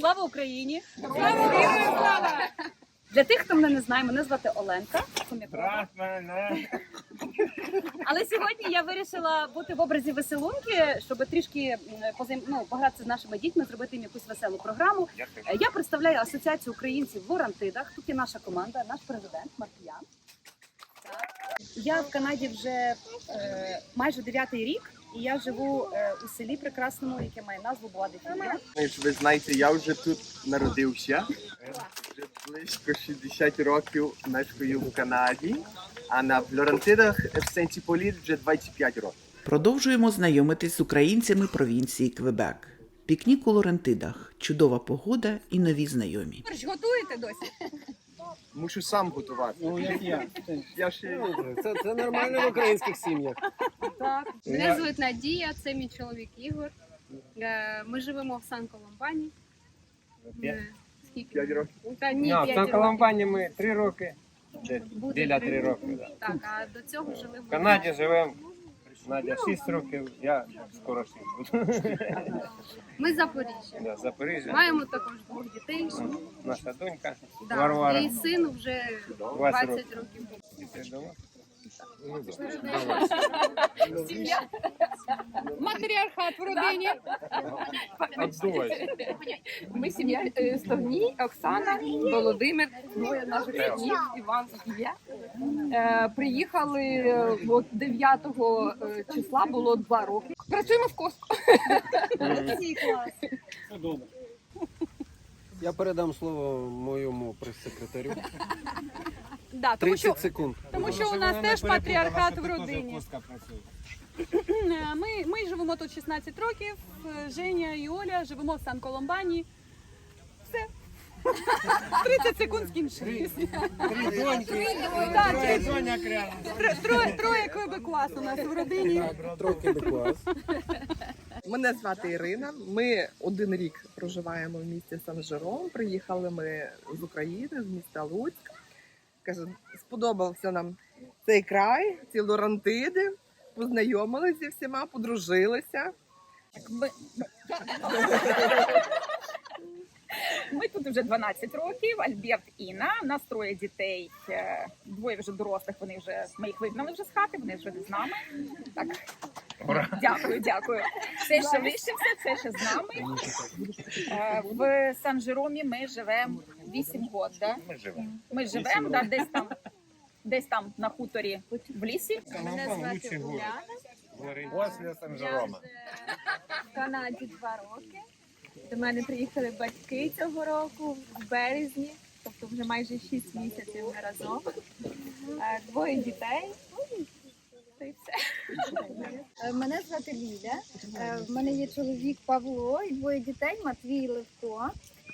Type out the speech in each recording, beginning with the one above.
Слава Україні! Для тих, хто мене не знає, мене звати Оленка. Але сьогодні я вирішила бути в образі веселунки, щоб трішки позайм... ну, погратися з нашими дітьми, зробити їм якусь веселу програму. Е, Я представляю асоціацію українців в Орантидах. Тут є наша команда, наш президент Маркіян. Я в Канаді вже е, майже дев'ятий рік, і я живу е, у селі прекрасному, яке має назву Буадефілля. Знаєш, Ви знаєте, я вже тут народився. Вже близько 60 років мешкаю в Канаді, а на Флорентидах в Сенті Політ вже 25 років. Продовжуємо знайомитись з українцями провінції Квебек. Пікнік у Лорентидах, чудова погода і нові знайомі. Борщ готуєте досі? Мушу сам готувати. Ну, як я. Я ще Це, це нормально в українських сім'ях. Так. Мене звуть Надія, це мій чоловік Ігор. Е, Ми живемо в Сан-Коломбані. Е, Скільки? 5 років. Та ні, п'ять в років. Ми три роки. Десь Буде біля три три роки. Так, а до цього жили В Канаді живемо. Надя 6 років, я скоро 6 буду. Ми з Запоріжжя. Да, Запоріжжя. Маємо також двох дітей. Наша донька Да. Варвара. І сину вже 20 20 років. Дітей дома. Матріархат в родині. Ми сім'я е, Стогній, Оксана, Володимир, двоє наших синів, Іван і я. Е, Приїхали е, от 9 е, числа, було два роки. Працюємо в Коско. Я передам слово моєму прес-секретарю. Да, тому, що, секунд. тому що у нас теж матріархат в родині. Е, Ми, ми живемо тут 16 років. е, Женя і Оля живемо в Сан-Коломбані. Все. 30 секунд скінчились. Так, три- Тро- Троє, троє квебеквас у нас в родині. Трохи до клас. Мене звати Ірина. Ми один рік проживаємо в місті Сан-Жером. Приїхали ми з України, з міста Луцьк. Каже, сподобався нам цей край, ці лорантиди. Познайомилися зі всіма, подружилися. Ми тут вже 12 років. Альберт Інна. У нас троє дітей. е, Двоє вже дорослих. Вони вже ми їх вигнали вже з хати. Вони вже не з нами. Так дякую, дякую. Все ще лишився, все ще з нами. Е, В Сан-Жеромі ми живемо 8 років. Да? Ми живемо. Ми живемо, да, десь там. Десь там на хуторі в лісі. Мене звати Уляна. Я вже в Канаді два роки. До мене приїхали батьки цього року в березні, тобто вже майже 6 місяців ми разом. Е, Двоє дітей. Ну. Е, Мене звати Ліля. Е, В мене є чоловік Павло і двоє дітей Матвій і Левко.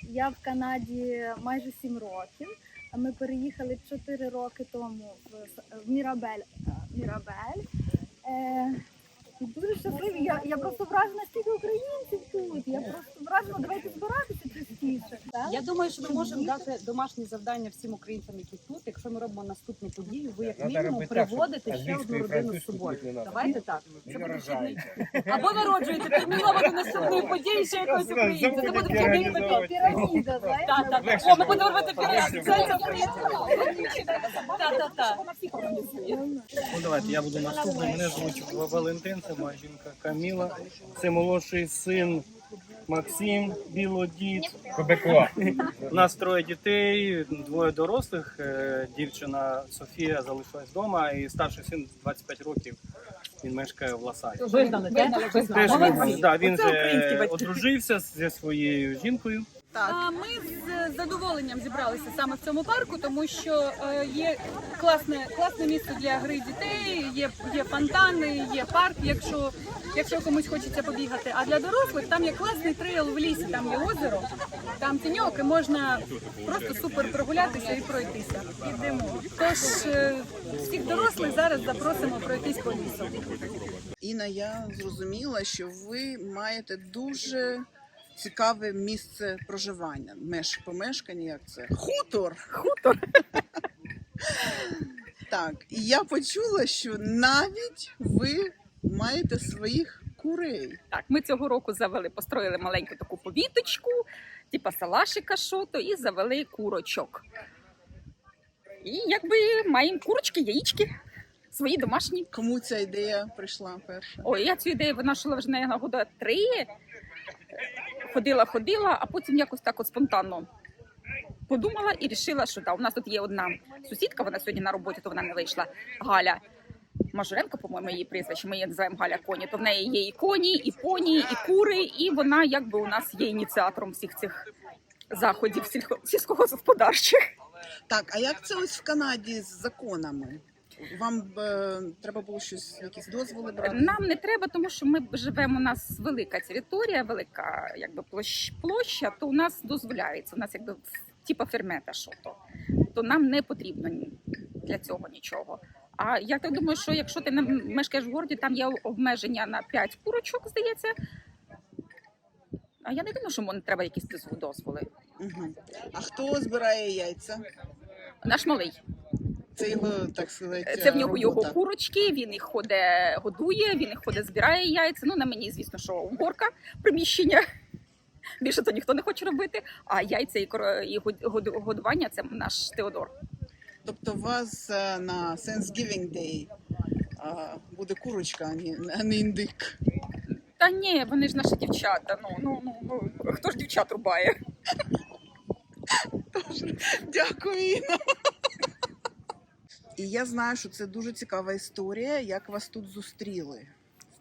Я в Канаді майже сім років. Ми переїхали 4 роки тому в, Мірабель. Мірабель. Дуже щасливі. Я, я просто вражена, скільки українців тут. Я просто вражена, давайте збиратися частіше. Я думаю, що ми можемо дати домашні завдання всім українцям, які тут. Якщо ми робимо наступну подію, ви як мінімум приводите ще одну родину з собою. Давайте так. Це буде вхідний. Або народжуєте терміново до наступної події ще якогось українця. Це буде вхідний квиток. Піраміда, знаєте? Так, так, так. О, ми будемо робити піраміду. Це це Так, так, так. Ну давайте, я буду наступний. Мене звуть Валентин, це моя жінка Каміла. Це молодший син Максим, Білодід. Кобекова. У нас троє дітей, двоє дорослих. Е, Дівчина Софія залишилась вдома, і старший син 25 років. Він мешкає в Лосані. Вигнали, так? Теж Вигнали. він, да, він же одружився зі своєю жінкою. А ми з задоволенням зібралися саме в цьому парку, тому що е, є класне, класне місце для гри дітей, є, є фонтани, є парк, якщо, якщо комусь хочеться побігати. А для дорослих там є класний трейл в лісі, там є озеро, там тіньок, і можна просто супер прогулятися і пройтися. Ідемо. Тож е, всіх дорослих зараз запросимо пройтись по лісу. Інна, я зрозуміла, що ви маєте дуже цікаве місце проживання. Меж помешкання, як це? Хутор. Хутор. так, і я почула, що навіть ви маєте своїх курей. Так, ми цього року завели, построїли маленьку таку повіточку. типа салашика шото, і завели курочок. І якби маємо курочки, яєчки, свої домашні. Кому ця ідея прийшла перша? Ой, я цю ідею винашила вже на года три. Ходила, ходила, а потім якось так от спонтанно подумала і вирішила, що да, у нас тут є одна сусідка, вона сьогодні на роботі, то вона не вийшла. Галя Мажуренко, по-моєму, її прізвище. Ми її називаємо Галя Коні. То в неї є і коні, і поні, і кури, і вона якби у нас є ініціатором всіх цих заходів сільськогосподарчих. Так, а як це ось в Канаді з законами? Вам е, треба було щось, якісь дозволи брати? Нам не треба, тому що ми живемо. У нас велика територія, велика якби площ, площа, то у нас дозволяється. У нас якби типа фермета, що то. То нам не потрібно для цього нічого. А я так думаю, що якщо ти мешкаєш в городі, там є обмеження на 5 курочок, здається. А я не думаю, що не треба якісь дозволи. Угу. А хто збирає яйця? Наш малий. Це його, так сказати, Це в нього його курочки, він їх ходить, годує, він їх ходить, збирає яйця. Ну, на мені, звісно, що уборка приміщення. Більше то ніхто не хоче робити. А яйця і, і год- год- годування це наш Теодор. Тобто у вас е, на Thanksgiving Day е, буде курочка, а не, індик. Та ні, вони ж наші дівчата. Ну, ну, ну, ну хто ж дівчат рубає? Дякую. І я знаю, що це дуже цікава історія, як вас тут зустріли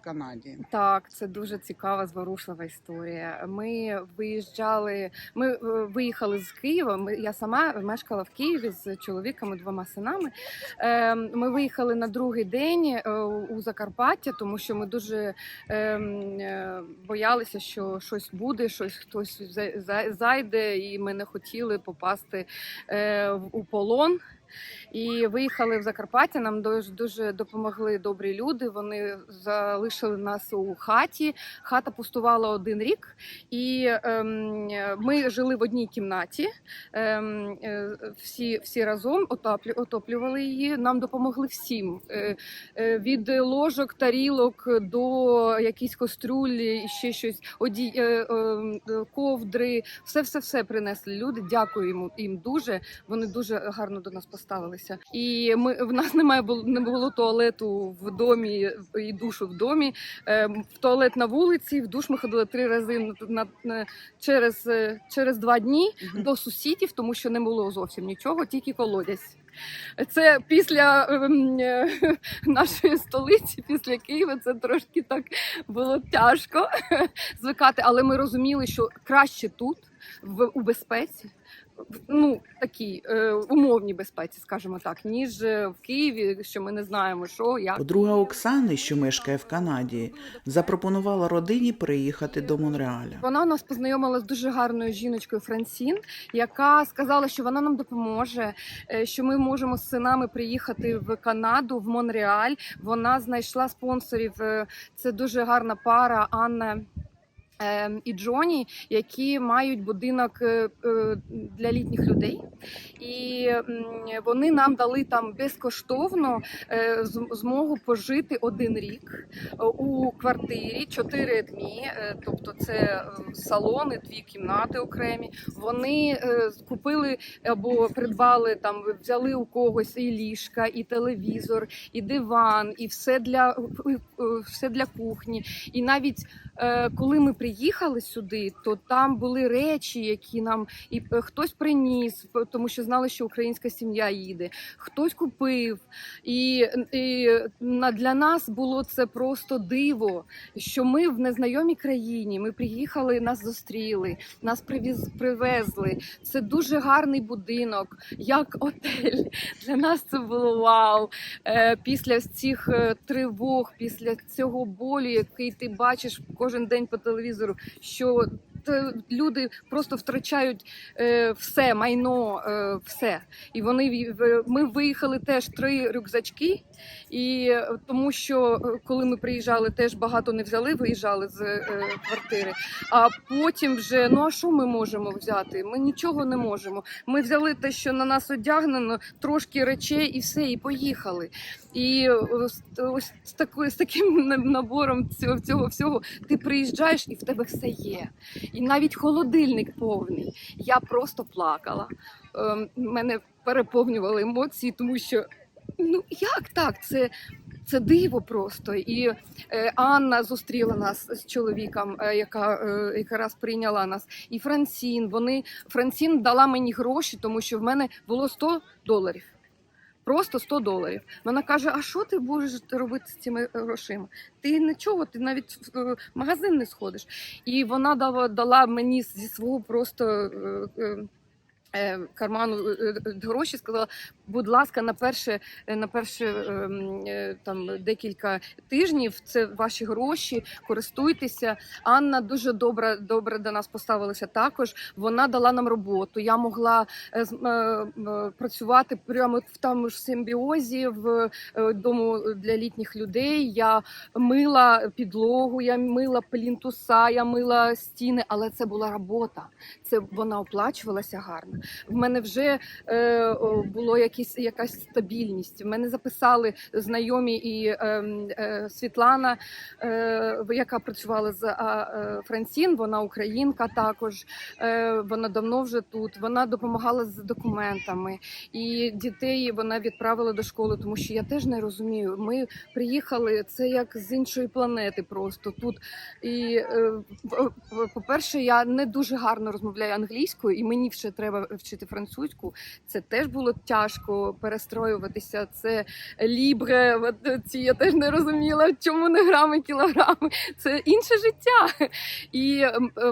в Канаді. Так, це дуже цікава, зворушлива історія. Ми виїжджали, ми е, виїхали з Києва. Ми, я сама мешкала в Києві з чоловіком і двома синами. Е, Ми виїхали на другий день е, у Закарпаття, тому що ми дуже е, е, боялися, що щось буде, щось хтось за- за- зайде, і ми не хотіли попасти у полон. І виїхали в Закарпаття. Нам дуже дуже допомогли добрі люди. Вони залишили нас у хаті. Хата пустувала один рік, і ем, ми жили в одній кімнаті. Ем, е, всі, всі разом отоплювали її. Нам допомогли всім Е, е, від ложок, тарілок до якісь кастрюлі, ще щось, оді, е, е, ковдри. Все, все, все принесли люди. Дякую їм, дуже. Вони дуже гарно до нас поставилися. І ми в нас немає не було туалету в домі і душу в домі. Е, в туалет на вулиці, в душ ми ходили три рази на, на, на через, е, через два дні до сусідів, тому що не було зовсім нічого, тільки колодязь. Це після ем, е, нашої столиці, після Києва, це трошки так було тяжко звикати, але ми розуміли, що краще тут, в у безпеці, ну такій е, умовній безпеці, скажімо так, ніж е, в Києві, що ми не знаємо, що як. Подруга Оксани, що мешкає в Канаді, запропонувала родині приїхати до Монреаля. Вона нас познайомила з дуже гарною жіночкою Франсін, яка сказала, що вона нам допоможе, е, що ми можемо з синами приїхати в Канаду, в Монреаль. Вона знайшла спонсорів. е, Це дуже гарна пара Анна. Ем, І Джоні, які мають будинок е, е, для літніх людей, і вони нам дали там безкоштовно е, змогу пожити один рік у квартирі, чотири дні, тобто це е, салони, дві кімнати окремі. Вони купили або придбали там, взяли у когось і ліжка, і телевізор, і диван, і все для все для кухні. І навіть коли ми приїхали сюди, то там були речі, які нам і е, хтось приніс, тому що знали, що українська сім'я їде, хтось купив. І, і для нас було це просто диво, що ми в незнайомій країні. Ми приїхали, нас зустріли, нас привіз, привезли. Це дуже гарний будинок, як отель. Для нас це було вау. Е, після цих е, тривог, після цього болю, який ти бачиш кожен день по телевізору, що люди просто втрачають е, все, майно, е, все. І вони ми виїхали теж три рюкзачки, і е, тому що е, коли ми приїжджали, теж багато не взяли, виїжджали з е, квартири. А потім вже ну а що ми можемо взяти? Ми нічого не можемо. Ми взяли те, що на нас одягнено, трошки речей, і все, і поїхали. І ось, з таким набором цього всього ти приїжджаєш і в тебе все є. І навіть холодильник повний. Я просто плакала. Ем, Мене переповнювали емоції, тому що ну як так? Це. Це диво просто. І е, Анна зустріла нас з чоловіком, е, яка е, якраз прийняла нас. І Франсін. Вони Франсін дала мені гроші, тому що в мене було 100 доларів. Просто 100 доларів. Вона каже: А що ти будеш робити з цими грошима? Ти нічого, ти навіть в е, магазин не сходиш. І вона дала, мені зі свого просто. Е, е, е, Карману е, е, гроші сказала, будь ласка, на перше, е, на перше ем, там декілька тижнів це ваші гроші, користуйтеся. Анна дуже добре, добре до нас поставилася. Також вона дала нам роботу. Я могла працювати прямо в тому ж симбіозі в дому для літніх людей. Я мила підлогу, я мила плінтуса, я мила стіни, але це була робота. Це вона оплачувалася гарно. В мене вже е, було якісь якась стабільність. В мене записали знайомі і е, е, Світлана, е, яка працювала з е, Франсін. Вона українка також. Е, вона давно вже тут. Вона допомагала з документами і дітей вона відправила до школи, тому що я теж не розумію. Ми приїхали це як з іншої планети, просто тут. І е, по перше, я не дуже гарно розмовляю англійською, і мені ще треба вчити французьку. Це теж було тяжко перестроюватися. Це лібре, ці я теж не розуміла, чому не грами, кілограми. Це інше життя. І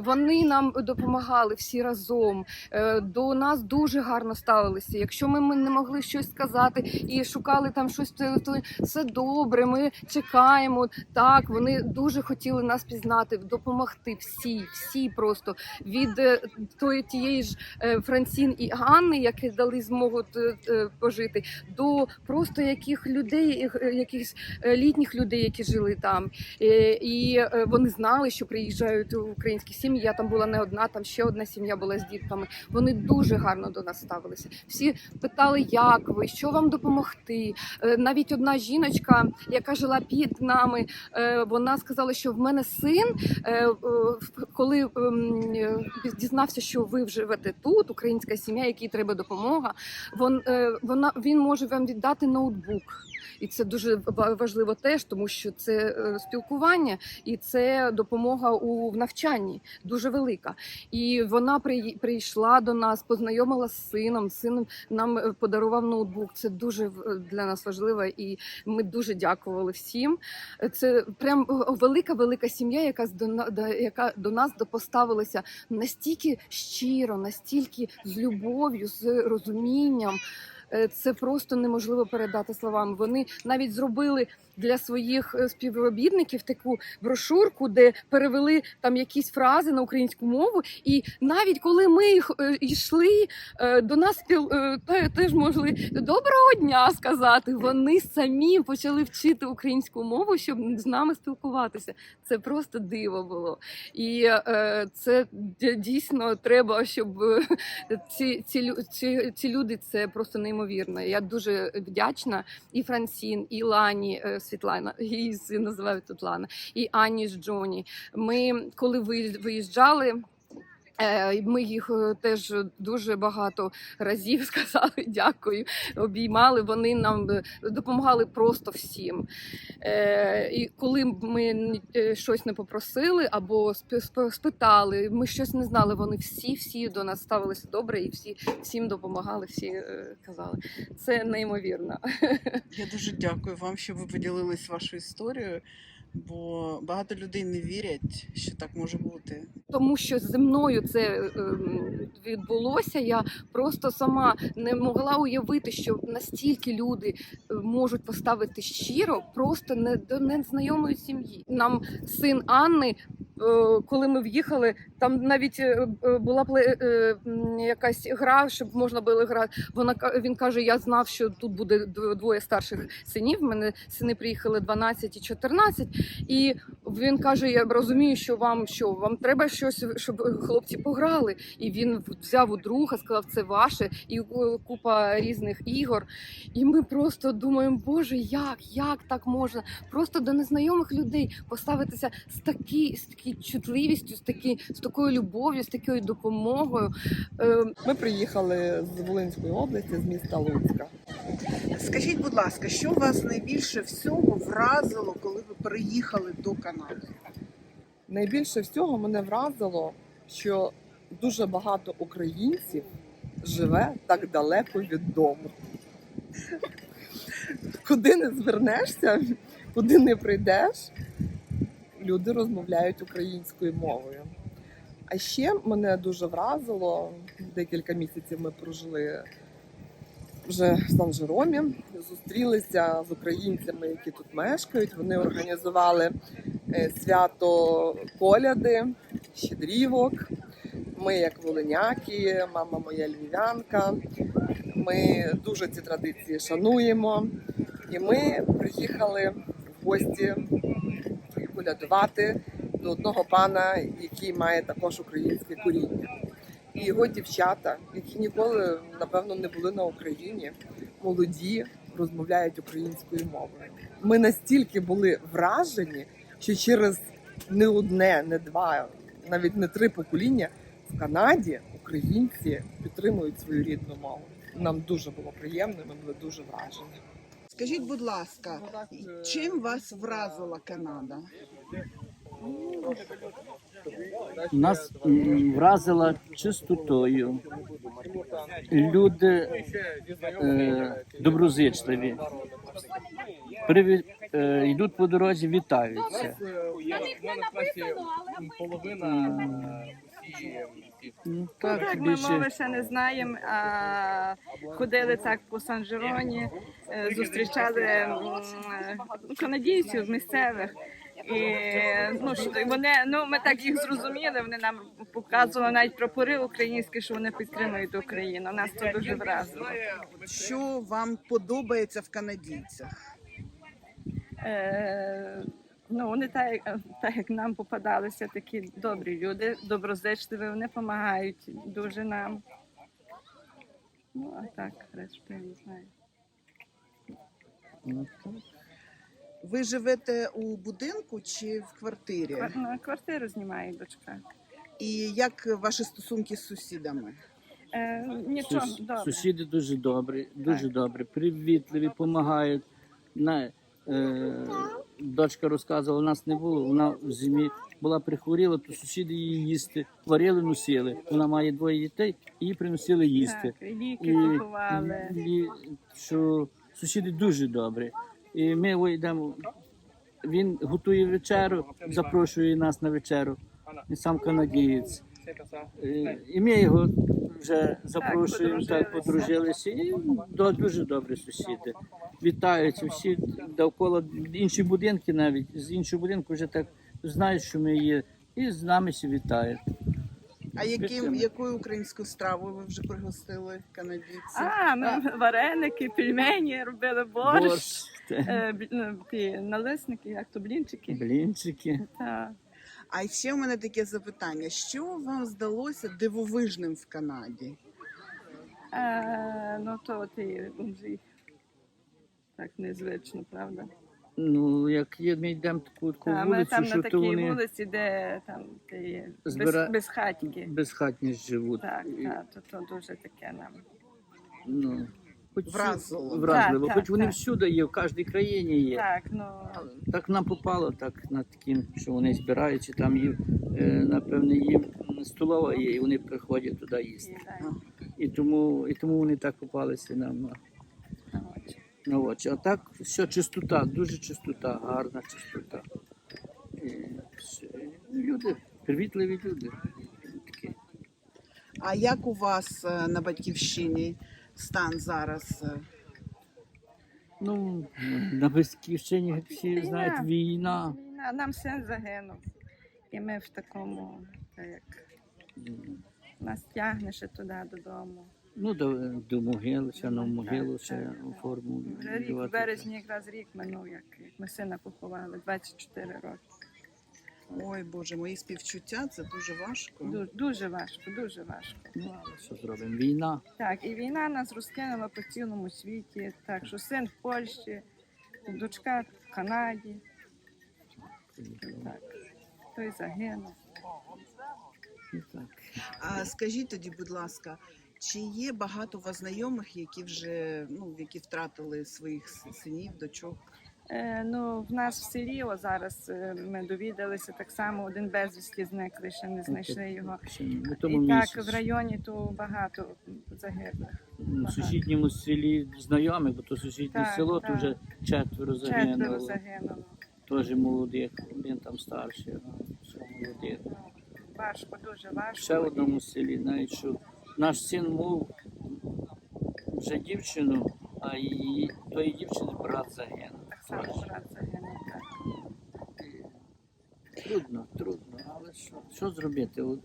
вони нам допомагали всі разом. Е, До нас дуже гарно ставилися. Якщо ми, ми не могли щось сказати і шукали там щось, то, то все добре. Ми чекаємо. Так, вони дуже хотіли нас пізнати, допомогти. Всі, всі просто від е, тої тієї ж е, Франсін і Ганни, які дали змогу е, е, пожити, до просто яких людей, якихось літніх людей, які жили там. І вони знали, що приїжджають українські сім'ї. Я там була не одна, там ще одна сім'я була з дітками. Вони дуже гарно до нас ставилися. Всі питали, як ви, що вам допомогти. Навіть одна жіночка, яка жила під нами, вона сказала, що в мене син, коли ем, е, дізнався, що ви живете тут, українська сім'я, якій треба допомога. Вон, е, вона він може вам віддати ноутбук. І це дуже важливо теж, тому що це е, спілкування і це допомога у навчанні дуже велика. І вона при, прийшла до нас, познайомила з сином. Син нам е, подарував ноутбук. Це дуже для нас важливо, і ми дуже дякували всім. Це прям велика велика сім'я, яка до- яка до нас поставилася настільки щиро, настільки з любов'ю, з розумінням. Е, Це просто неможливо передати словами. Вони навіть зробили для своїх е, співробітників таку брошурку, де перевели там якісь фрази на українську мову. І навіть коли ми їх е, йшли до нас спіл теж могли доброго дня сказати. Вони самі почали вчити українську мову, щоб з нами спілкуватися. Це просто диво було. І це дійсно треба, щоб ці, ці, ці, ці люди це просто неймовірно. Я дуже вдячна і Франсін, і Лані е, Світлана, її син називають тут Лана, і Ані з Джоні. Ми коли виїжджали. Е, Ми їх е, теж дуже багато разів сказали дякую, обіймали. Вони нам е, допомагали просто всім. І коли ми щось не попросили або сп- сп- спитали, ми щось не знали. Вони всі всі до нас ставилися добре і всі всім допомагали, всі казали. Це неймовірно. Я дуже дякую вам, що ви поділились вашою історією, бо багато людей не вірять, що так може бути. Тому що зі мною це ем, відбулося. Я просто сама не могла уявити, що настільки люди е, можуть поставити щиро, просто не до незнайомої сім'ї. Нам син Анни. Е, Коли ми в'їхали, там навіть е, е, була якась гра, щоб можна було грати. Вона він каже: Я знав, що тут буде двоє старших синів. У мене сини приїхали 12 і 14, і він каже: Я розумію, що вам що вам треба щось, щоб хлопці пограли. І він взяв у друга, сказав, це ваше, і купа різних ігор. І ми просто думаємо, Боже, як, як так можна? Просто до незнайомих людей поставитися з такі, з такою чутливістю, з такі, з такою любов'ю, з такою допомогою. Е, Ми приїхали з Волинської області, з міста Луцька. Скажіть, будь ласка, що вас найбільше всього вразило, коли ви приїхали до Канади? Найбільше всього мене вразило, що дуже багато українців живе так далеко від дому. Куди не звернешся, куди не прийдеш, люди розмовляють українською мовою. А ще мене дуже вразило, декілька місяців ми прожили вже в Сан-Жеромі, зустрілися з українцями, які тут мешкають. Вони організували е, свято коляди, щедрівок. Ми, як волиняки, мама моя львів'янка. Ми дуже ці традиції шануємо. І ми приїхали в гості колядувати до одного пана, який має також українське коріння. І його дівчата, які ніколи, напевно, не були на Україні, молоді, розмовляють українською мовою. Ми настільки були вражені, що через не одне, не два, навіть не три покоління в Канаді українці підтримують свою рідну мову. Нам дуже було приємно, ми були дуже вражені. Скажіть, будь ласка, чим вас вразила Канада? Нас м, вразила чистотою. Люди е, доброзичливі. Приві, е, йдуть по дорозі, вітаються. половина Ну, Так, Так, ми мови ще не знаємо. А ходили так по Сан-Жероні, е, зустрічали е, ну, канадійців місцевих. І ну що вони ну ми так їх зрозуміли. Вони нам показували навіть прапори українські, що вони підтримують Україну. Нас це дуже вразило. Що вам подобається в канадійцях? Е, ну вони так, так як нам попадалися такі добрі люди, доброзичливі, вони допомагають дуже нам. Ну а так, решта я не знаю. ну. Ви живете у будинку чи в квартирі? Квар- ну, Квартиру знімає дочка. І як ваші стосунки з сусідами? Е, нічого, Сус- добре. Сусіди дуже добрі, дуже добрі, привітливі, допомагають. На, е, дочка розказувала, нас не було. Вона в зимі була прихворіла, то сусіди її їсти варили, носили. Вона має двоє дітей, і їй приносили їсти. Так, ліки І, купували. і, що сусіди дуже добрі. І ми о, йдемо. Він готує вечеру, запрошує нас на вечеру. Він сам канадієць. Е, І ми його вже запрошуємо, так подружилися. І до- дуже добрі сусіди. Вітаються всі довкола інші будинки навіть з іншого будинку вже так знають, що ми є, і з нами всі вітають. А яким, якою українською стравою ви вже пригостили канадійців? А, ми вареники, пельмені, робили борщ, Борщ, е, ну, налисники, як то блінчики. блінчики. Так. А ще в мене таке запитання: що вам здалося дивовижним в Канаді? Е, ну то ти бомжі. Так незвично, правда? Ну, як є, ми йдемо таку, таку Та, ми вулицю, там що на то такій вони вулиці, де там ті без, Збира- без хатьки. безхатні живуть. Так, І, так, то, то дуже таке нам. Ну, хоч Вразило. всю- вразливо. Так, хоч так, вони так. всюди є, в кожній країні є. Так, ну Так нам попало так на таким, що вони збираються, там їм, е, напевне, їм столова є, і вони приходять туди їсти. і, І тому, і тому вони так попалися нам на, на очі. А так все чистота, дуже чистота, гарна чистота. І все. Люди, привітливі люди. Такі. А як у вас е, на батьківщині стан зараз? е? Ну, на батьківщині всі Війна. знають війна. Війна, нам син загинув. І ми в такому, так як нас тягне ще туди додому. Ну, до, до могили, ще на могилу ще форму. Вже рік, в березні якраз рік минув, як, як ми сина поховали, 24 роки. Ой, Боже, мої співчуття це дуже важко. Дуже, дуже важко, дуже важко. Ну, але що зробимо? Війна. Так, і війна нас розкинула по цілому світі. Так що син в Польщі, дочка в Канаді. Так, той загинув. І так. А скажіть тоді, будь ласка, чи є багато у вас знайомих, які вже ну які втратили своїх синів, дочок? Е, ну, в нас в селі о, зараз е, ми довідалися так само, один безвісті зникли, ще не знайшли його. І так в районі то багато загиблих. У сусідньому селі знайомі, бо то сусіднє Так, село, так. то вже четверо Четверо загинуло. загинуло. Теж молодих, він там старший, все молодих. Важко, дуже важко. Ще в одному селі, навіть що наш син мов вже дівчину, а її тої дівчини брат загинув. Так само брат Трудно, трудно, але що, що зробити? От,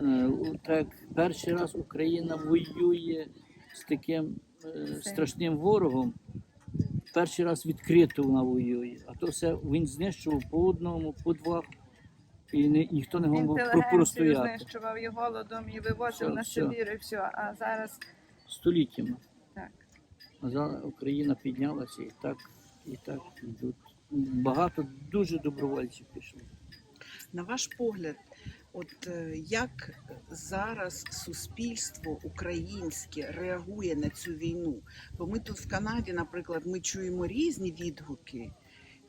е, так, перший раз Україна воює з таким е, страшним ворогом. Перший раз відкрито вона воює, а то все він знищував по одному, по два, і не, ніхто не мог про- простояти знищував і голодом, і вивозив Все, на. Сибір, і все. А зараз століттями. Україна піднялася і так, і так. Багато дуже добровольців пішло. На ваш погляд, от е, як зараз суспільство українське реагує на цю війну? Бо ми тут в Канаді, наприклад, ми чуємо різні відгуки.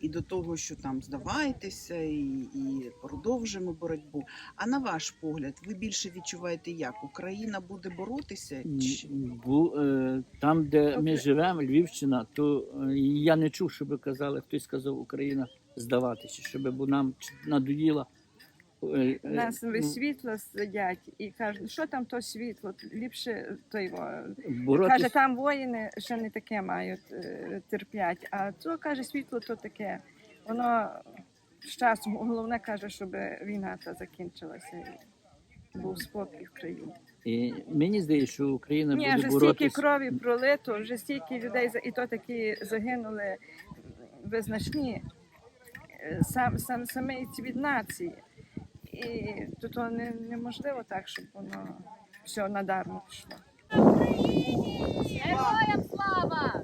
І до того, що там здавайтеся, і, і продовжимо боротьбу. А на ваш погляд, ви більше відчуваєте, як Україна буде боротися? Чи... Бу, е, там, де ми живемо, Львівщина, то е, я не чув, щоб казали, хтось сказав Україна здаватися, щоб бо нам ч- надоїла. Е, е, нас ну, світло сидять і кажуть, що там то світло, ліпше той во, Боротись- каже, там воїни ще не таке мають е, терплять. А то каже, світло то таке. Воно з часом головне каже, щоб війна та закінчилася і був спокій в країні. І мені здається, що Україна Ні, буде вже стільки крові пролито, вже стільки людей і то такі загинули визначні е, сам, сам самі ці від нації. І то, то не, неможливо так, щоб воно все надармо пішло. Героям слава!